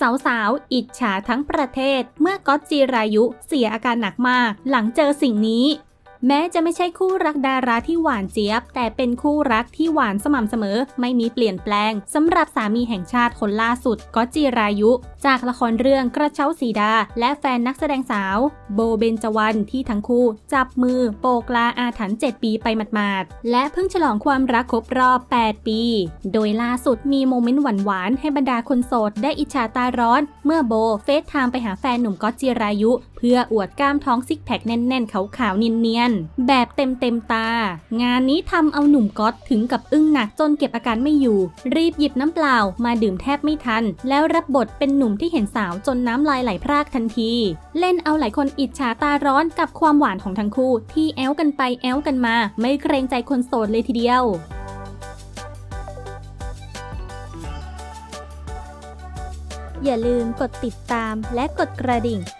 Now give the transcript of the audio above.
สาวๆ อิจฉาทั้งประเทศเมื่อก๊อตจีรายุเสียอาการหนักมาก หลังเจอสิ่งนี้ แม้จะไม่ใช่คู่รักดาราที่หวานเจี๊ยบ แต่เป็นคู่รักที่หวานสม่ำเสมอ ไม่มีเปลี่ยนแปลงสำหรับสามีแห่งชาติคนล่าสุดก๊อตจีรายุ จากละครเรื่องกระเช้าสีดา และแฟนนักแสดงสาว โบเบนจวันที่ทั้งคู่ จับมือโปกลาอาถรรพ์7ปีไปหมาดๆและเพิ่งฉลองความรักครบรอบ 8 ปี โดยล่าสุดมีโมเมนต์หวานๆให้บรรดาคนโสดได้อิจฉาตาร้อน เมื่อโบเฟซไทม์ไปหาแฟนหนุ่มก๊อตจิรายุ เพื่ออวดกล้ามท้องซิกแพคแน่นๆขาวๆเนียนแบบเต็มเต็มตา งานนี้ทำเอาหนุ่มก๊อตถึงกับอึ้งหนักจนเก็บอาการไม่อยู่ รีบหยิบน้ำเปล่ามาดื่มแทบไม่ทัน แล้วรับบทเป็นหนุ่มที่เห็นสาวจนน้ำลายไหลพรากทันที เล่นเอาหลายคนอิจฉาตาร้อนกับความหวานของทั้งคู่ ที่แอลกันไปแอลกันมา ไม่เกรงใจคนโสดเลยทีเดียวอย่าลืมกดติดตามและกดกระดิ่ง